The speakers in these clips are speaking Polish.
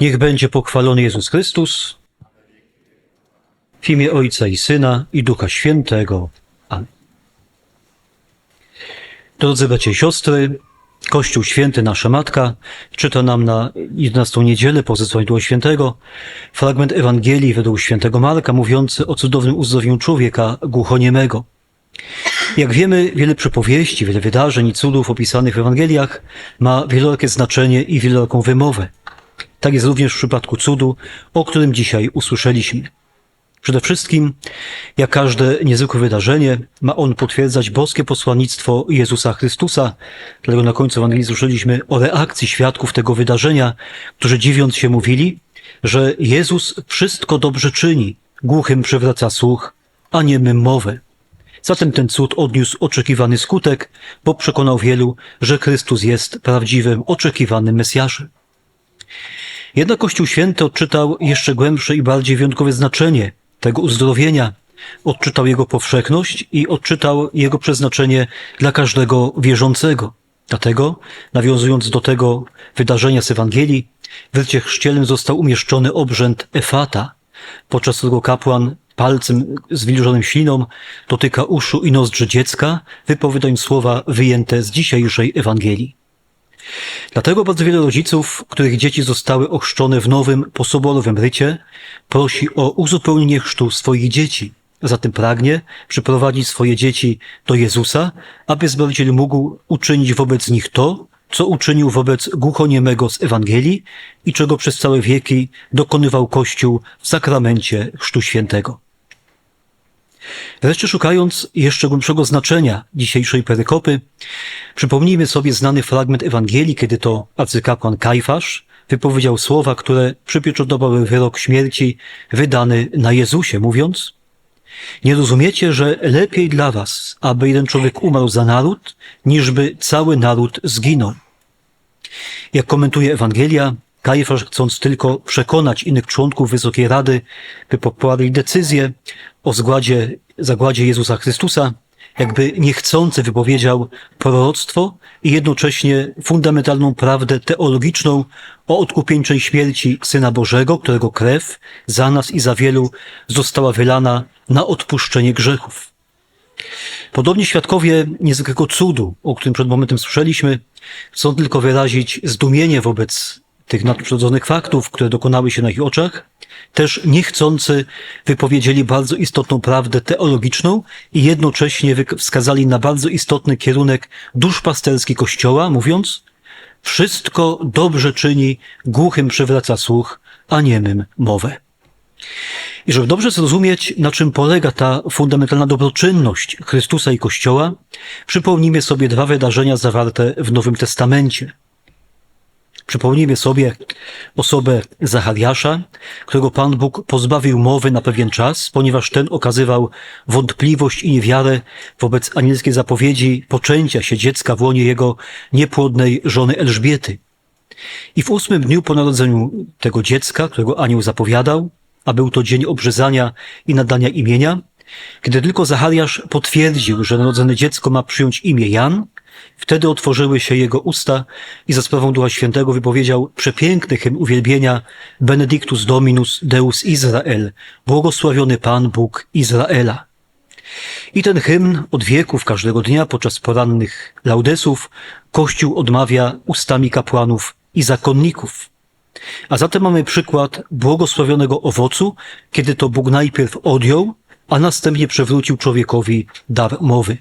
Niech będzie pochwalony Jezus Chrystus. W imię Ojca i Syna i Ducha Świętego. Amen. Drodzy bracia i siostry, Kościół Święty, nasza Matka, czyta nam na 11 niedzielę po zesłaniu Świętego fragment Ewangelii według świętego Marka mówiący o cudownym uzdrowieniu człowieka głuchoniemego. Jak wiemy, wiele przypowieści, wiele wydarzeń i cudów opisanych w Ewangeliach ma wielorakie znaczenie i wieloraką wymowę. Tak jest również w przypadku cudu, o którym dzisiaj usłyszeliśmy. Przede wszystkim, jak każde niezwykłe wydarzenie, ma on potwierdzać boskie posłannictwo Jezusa Chrystusa. Dlatego na końcu Ewangelii słyszeliśmy o reakcji świadków tego wydarzenia, którzy dziwiąc się mówili, że Jezus wszystko dobrze czyni, głuchym przywraca słuch, a niemym mowę. Zatem ten cud odniósł oczekiwany skutek, bo przekonał wielu, że Chrystus jest prawdziwym, oczekiwanym Mesjaszem. Jednak Kościół Święty odczytał jeszcze głębsze i bardziej wyjątkowe znaczenie tego uzdrowienia, odczytał jego powszechność i odczytał jego przeznaczenie dla każdego wierzącego. Dlatego, nawiązując do tego wydarzenia z Ewangelii, w rycie chrzcielnym został umieszczony obrzęd Efata, podczas którego kapłan palcem zwilżonym śliną dotyka uszu i nozdrzy dziecka, wypowiadając słowa wyjęte z dzisiejszej Ewangelii. Dlatego bardzo wiele rodziców, których dzieci zostały ochrzczone w nowym, posoborowym rycie, prosi o uzupełnienie chrztu swoich dzieci. Zatem pragnie przyprowadzić swoje dzieci do Jezusa, aby Zbawiciel mógł uczynić wobec nich to, co uczynił wobec głuchoniemego z Ewangelii i czego przez całe wieki dokonywał Kościół w sakramencie Chrztu Świętego. Wreszcie szukając jeszcze głębszego znaczenia dzisiejszej perykopy, przypomnijmy sobie znany fragment Ewangelii, kiedy to arcykapłan Kajfasz wypowiedział słowa, które przypieczodowały wyrok śmierci wydany na Jezusie, mówiąc Nie rozumiecie, że lepiej dla was, aby jeden człowiek umarł za naród, niżby cały naród zginął. Jak komentuje Ewangelia, Kajfasz, chcąc tylko przekonać innych członków Wysokiej Rady, by poparli decyzję o zgładzie, zagładzie Jezusa Chrystusa, jakby niechcący wypowiedział proroctwo i jednocześnie fundamentalną prawdę teologiczną o odkupieńczej śmierci Syna Bożego, którego krew za nas i za wielu została wylana na odpuszczenie grzechów. Podobnie świadkowie niezwykłego cudu, o którym przed momentem słyszeliśmy, chcą tylko wyrazić zdumienie wobec tych nadprzyrodzonych faktów, które dokonały się na ich oczach, też niechcący wypowiedzieli bardzo istotną prawdę teologiczną i jednocześnie wskazali na bardzo istotny kierunek duszpasterski Kościoła, mówiąc, wszystko dobrze czyni, głuchym przywraca słuch, a niemym mowę. I żeby dobrze zrozumieć, na czym polega ta fundamentalna dobroczynność Chrystusa i Kościoła, przypomnijmy sobie dwa wydarzenia zawarte w Nowym Testamencie. Przypomnijmy sobie osobę Zachariasza, którego Pan Bóg pozbawił mowy na pewien czas, ponieważ ten okazywał wątpliwość i niewiarę wobec anielskiej zapowiedzi poczęcia się dziecka w łonie jego niepłodnej żony Elżbiety. I w ósmym dniu po narodzeniu tego dziecka, którego anioł zapowiadał, a był to dzień obrzezania i nadania imienia, kiedy tylko Zachariasz potwierdził, że narodzone dziecko ma przyjąć imię Jan, wtedy otworzyły się jego usta i za sprawą Ducha Świętego wypowiedział przepiękny hymn uwielbienia Benedictus Dominus Deus Izrael, błogosławiony Pan Bóg Izraela. I ten hymn od wieków każdego dnia podczas porannych laudesów Kościół odmawia ustami kapłanów i zakonników. A zatem mamy przykład błogosławionego owocu, kiedy to Bóg najpierw odjął, a następnie przywrócił człowiekowi dar mowy.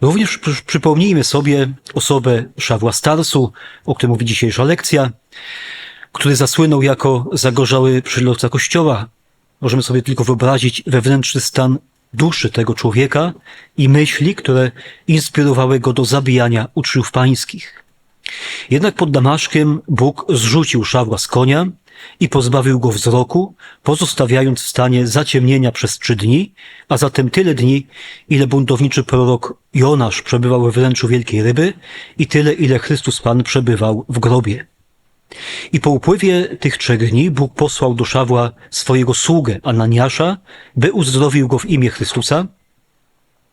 Również przy- przypomnijmy sobie osobę Szawła Starsu, o którym mówi dzisiejsza lekcja, który zasłynął jako zagorzały przylotca kościoła. Możemy sobie tylko wyobrazić wewnętrzny stan duszy tego człowieka i myśli, które inspirowały go do zabijania uczniów pańskich. Jednak pod Damaszkiem Bóg zrzucił Szawła z konia i pozbawił go wzroku, pozostawiając w stanie zaciemnienia przez trzy dni, a zatem tyle dni, ile buntowniczy prorok Jonasz przebywał we wnętrzu wielkiej ryby i tyle, ile Chrystus Pan przebywał w grobie. I po upływie tych trzech dni Bóg posłał do Szawła swojego sługę Ananiasza, by uzdrowił go w imię Chrystusa,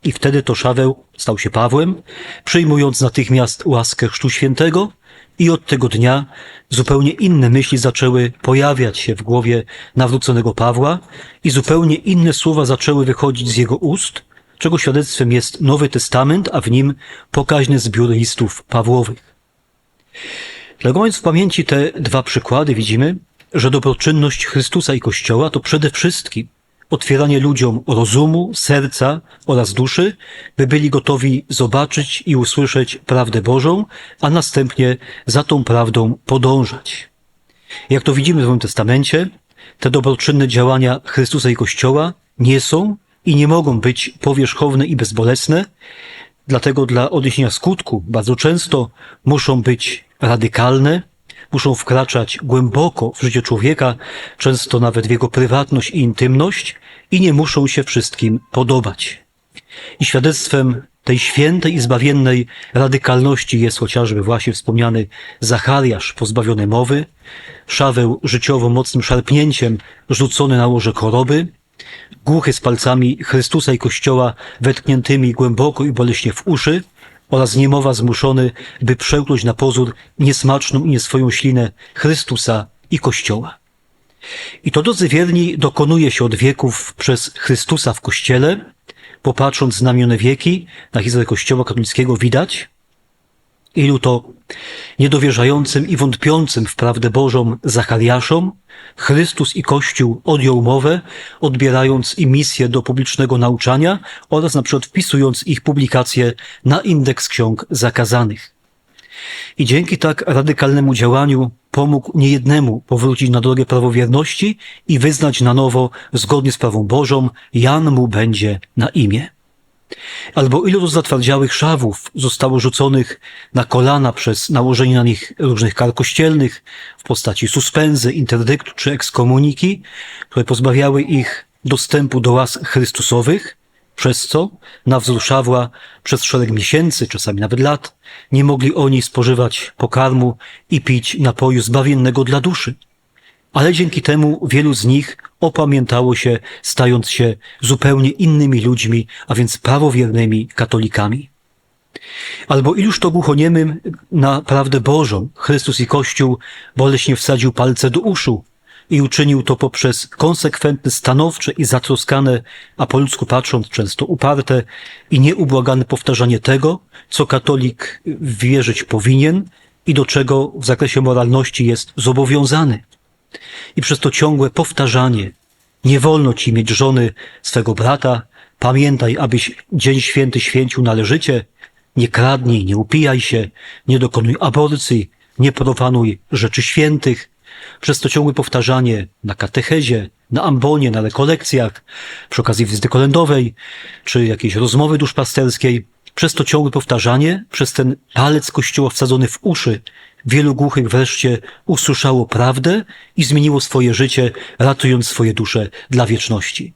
i wtedy to Szaweł stał się Pawłem, przyjmując natychmiast łaskę Chrztu Świętego, I od tego dnia zupełnie inne myśli zaczęły pojawiać się w głowie nawróconego Pawła i zupełnie inne słowa zaczęły wychodzić z jego ust, czego świadectwem jest Nowy Testament, a w nim pokaźny zbiór listów Pawłowych. Dlatego mając w pamięci te dwa przykłady, widzimy, że dobroczynność Chrystusa i Kościoła to przede wszystkim otwieranie ludziom rozumu, serca oraz duszy, by byli gotowi zobaczyć i usłyszeć prawdę Bożą, a następnie za tą prawdą podążać. Jak to widzimy w Nowym Testamencie, te dobroczynne działania Chrystusa i Kościoła nie są i nie mogą być powierzchowne i bezbolesne, dlatego dla odniesienia skutku bardzo często muszą być radykalne, muszą wkraczać głęboko w życie człowieka, często nawet w jego prywatność i intymność i nie muszą się wszystkim podobać. I świadectwem tej świętej i zbawiennej radykalności jest chociażby właśnie wspomniany Zachariasz pozbawiony mowy, Szaweł życiowo mocnym szarpnięciem rzucony na łoże choroby, głuchy z palcami Chrystusa i Kościoła wetkniętymi głęboko i boleśnie w uszy, oraz niemowa zmuszony, by przełknąć na pozór niesmaczną i nieswoją ślinę Chrystusa i Kościoła. I to, drodzy wierni, dokonuje się od wieków przez Chrystusa w Kościele. Popatrząc znamione wieki na historię Kościoła katolickiego widać, ilu to niedowierzającym i wątpiącym w prawdę Bożą Zachariaszom Chrystus i Kościół odjął mowę, odbierając im misję do publicznego nauczania oraz na przykład wpisując ich publikacje na indeks ksiąg zakazanych. I dzięki tak radykalnemu działaniu pomógł niejednemu powrócić na drogę prawowierności i wyznać na nowo, zgodnie z prawą Bożą, Jan mu będzie na imię. Albo ilu to zatwardziałych szawów zostało rzuconych na kolana przez nałożenie na nich różnych kar kościelnych w postaci suspensy, interdyktu czy ekskomuniki, które pozbawiały ich dostępu do łask chrystusowych, przez co na wzór Szawła przez szereg miesięcy, czasami nawet lat, nie mogli oni spożywać pokarmu i pić napoju zbawiennego dla duszy ale dzięki temu wielu z nich opamiętało się, stając się zupełnie innymi ludźmi, a więc prawowiernymi katolikami. Albo iluż to głuchoniemym na prawdę Bożą Chrystus i Kościół boleśnie wsadził palce do uszu i uczynił to poprzez konsekwentne, stanowcze i zatroskane, a po ludzku patrząc często uparte i nieubłagane powtarzanie tego, co katolik wierzyć powinien i do czego w zakresie moralności jest zobowiązany. I przez to ciągłe powtarzanie, nie wolno ci mieć żony swego brata, pamiętaj, abyś dzień święty święcił należycie, nie kradnij, nie upijaj się, nie dokonuj aborcji, nie profanuj rzeczy świętych. Przez to ciągłe powtarzanie na katechezie, na ambonie, na rekolekcjach, przy okazji wizyty kolędowej, czy jakiejś rozmowy duszpasterskiej, przez to ciągłe powtarzanie, przez ten palec kościoła wsadzony w uszy, wielu głuchych wreszcie usłyszało prawdę i zmieniło swoje życie, ratując swoje dusze dla wieczności.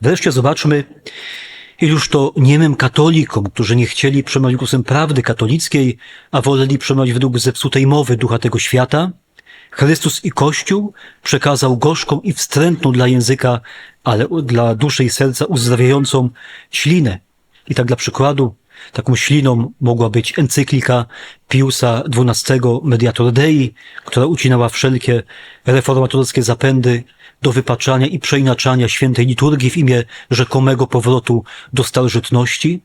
Wreszcie zobaczmy, iluż to niemym katolikom, którzy nie chcieli przemawiać głosem prawdy katolickiej, a woleli przemawiać według zepsutej mowy ducha tego świata, Chrystus i Kościół przekazał gorzką i wstrętną dla języka, ale dla duszy i serca uzdrawiającą ślinę. I tak dla przykładu, Taką śliną mogła być encyklika Piusa XII Mediator Dei, która ucinała wszelkie reformatorskie zapędy do wypaczania i przeinaczania świętej liturgii w imię rzekomego powrotu do starożytności.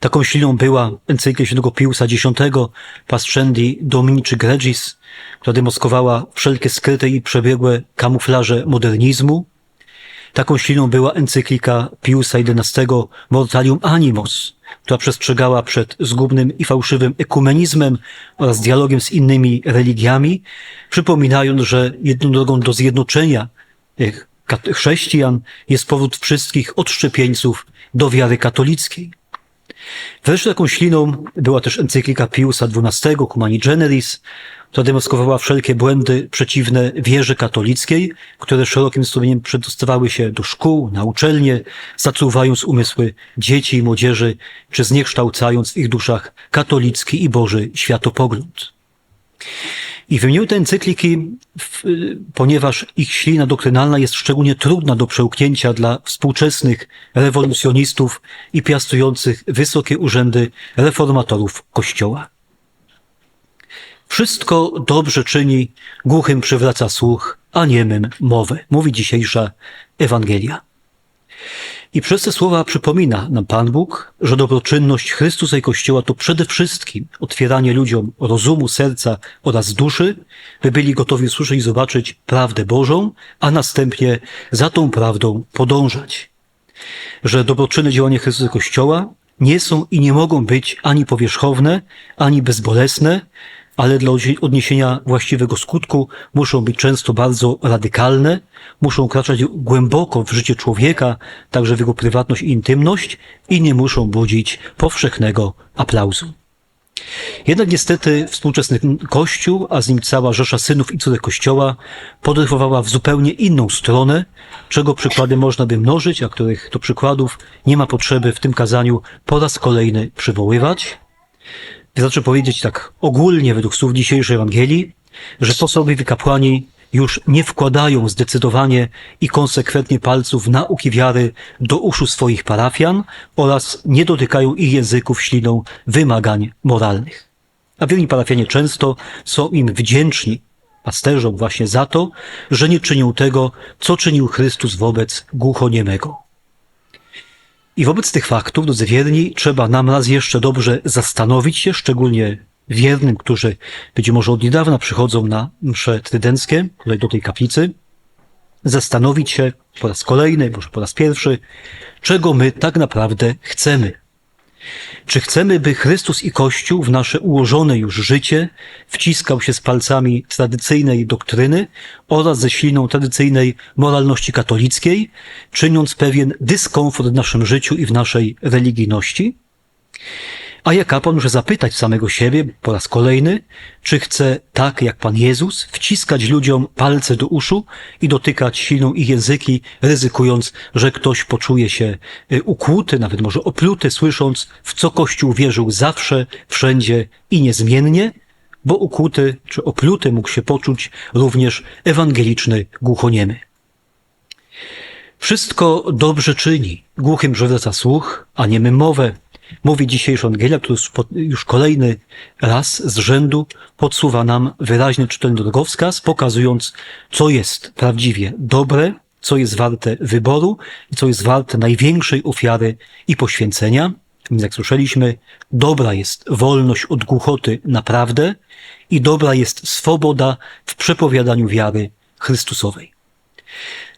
Taką śliną była encyklika świętego Piusa X Pascendi Dominici Gregis, która demoskowała wszelkie skryte i przebiegłe kamuflaże modernizmu. Taką śliną była encyklika Piusa XI Mortalium Animos, która przestrzegała przed zgubnym i fałszywym ekumenizmem oraz dialogiem z innymi religiami, przypominając, że jedną drogą do zjednoczenia chrześcijan jest powód wszystkich odszczepieńców do wiary katolickiej. Wreszcie taką śliną była też encyklika Piusa XII, Cumani Generis, która demonstrowała wszelkie błędy przeciwne wierze katolickiej, które szerokim strumieniem przedostawały się do szkół, na uczelnie, zatruwając umysły dzieci i młodzieży, czy zniekształcając w ich duszach katolicki i boży światopogląd. I wymieniły te encykliki, ponieważ ich ślina doktrynalna jest szczególnie trudna do przełknięcia dla współczesnych rewolucjonistów i piastujących wysokie urzędy reformatorów Kościoła. Wszystko dobrze czyni, głuchym przywraca słuch, a niemym mowę, mówi dzisiejsza Ewangelia. I przez te słowa przypomina nam Pan Bóg, że dobroczynność Chrystusa i Kościoła to przede wszystkim otwieranie ludziom rozumu, serca oraz duszy, by byli gotowi usłyszeć i zobaczyć prawdę Bożą, a następnie za tą prawdą podążać. Że dobroczynne działania Chrystusa i Kościoła nie są i nie mogą być ani powierzchowne, ani bezbolesne, ale dla odniesienia właściwego skutku muszą być często bardzo radykalne, muszą kraczać głęboko w życie człowieka, także w jego prywatność i intymność i nie muszą budzić powszechnego aplauzu. Jednak niestety współczesny Kościół, a z nim cała rzesza synów i córek Kościoła, podryfowała w zupełnie inną stronę, czego przykłady można by mnożyć, a których to przykładów nie ma potrzeby w tym kazaniu po raz kolejny przywoływać. Wystarczy powiedzieć tak ogólnie według słów dzisiejszej Ewangelii, że posłowie kapłani już nie wkładają zdecydowanie i konsekwentnie palców nauki wiary do uszu swoich parafian oraz nie dotykają ich języków śliną wymagań moralnych. A wierni parafianie często są im wdzięczni pasterzom właśnie za to, że nie czynią tego, co czynił Chrystus wobec głuchoniemego. I wobec tych faktów, drodzy wierni, trzeba nam raz jeszcze dobrze zastanowić się, szczególnie wiernym, którzy być może od niedawna przychodzą na msze trydenckie, tutaj do tej kaplicy, zastanowić się po raz kolejny, może po raz pierwszy, czego my tak naprawdę chcemy. Czy chcemy, by Chrystus i Kościół w nasze ułożone już życie wciskał się z palcami tradycyjnej doktryny oraz ze śliną tradycyjnej moralności katolickiej, czyniąc pewien dyskomfort w naszym życiu i w naszej religijności? A ja kapłan muszę zapytać samego siebie po raz kolejny, czy chce tak jak Pan Jezus wciskać ludziom palce do uszu i dotykać silną ich języki, ryzykując, że ktoś poczuje się y, ukłuty, nawet może opluty, słysząc, w co Kościół wierzył zawsze, wszędzie i niezmiennie, bo ukłuty czy opluty mógł się poczuć również ewangeliczny głuchoniemy. Wszystko dobrze czyni, głuchym przywraca słuch, a niemym mowę, mówi dzisiejsza Ewangelia, który już kolejny raz z rzędu podsuwa nam wyraźny czytelny drogowskaz, pokazując, co jest prawdziwie dobre, co jest warte wyboru i co jest warte największej ofiary i poświęcenia. Więc jak słyszeliśmy, dobra jest wolność od głuchoty naprawdę i dobra jest swoboda w przepowiadaniu wiary Chrystusowej.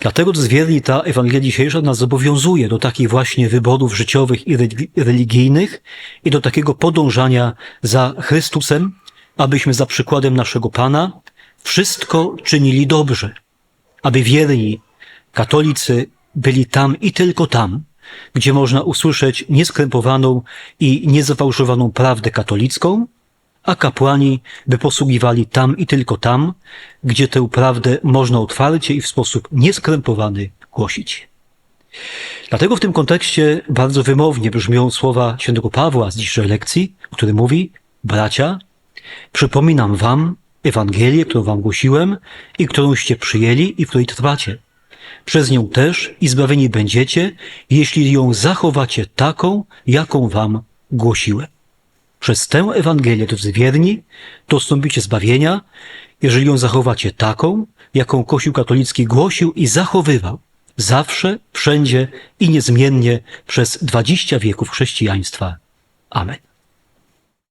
Dlatego to zwierni ta Ewangelia dzisiejsza nas zobowiązuje do takich właśnie wyborów życiowych i religijnych i do takiego podążania za Chrystusem, abyśmy za przykładem naszego Pana wszystko czynili dobrze, aby wierni katolicy byli tam i tylko tam, gdzie można usłyszeć nieskrępowaną i niezafałszowaną prawdę katolicką, a kapłani by posługiwali tam i tylko tam, gdzie tę prawdę można otwarcie i w sposób nieskrępowany głosić. Dlatego w tym kontekście bardzo wymownie brzmią słowa świętego Pawła z dzisiejszej lekcji, który mówi, bracia, przypominam wam Ewangelię, którą wam głosiłem i którąście przyjęli i w której trwacie. Przez nią też i zbawieni będziecie, jeśli ją zachowacie taką, jaką wam głosiłem. Przez tę Ewangelię, drodzy wierni, dostąpicie zbawienia, jeżeli ją zachowacie taką, jaką Kościół katolicki głosił i zachowywał zawsze, wszędzie i niezmiennie przez dwadzieścia wieków chrześcijaństwa. Amen.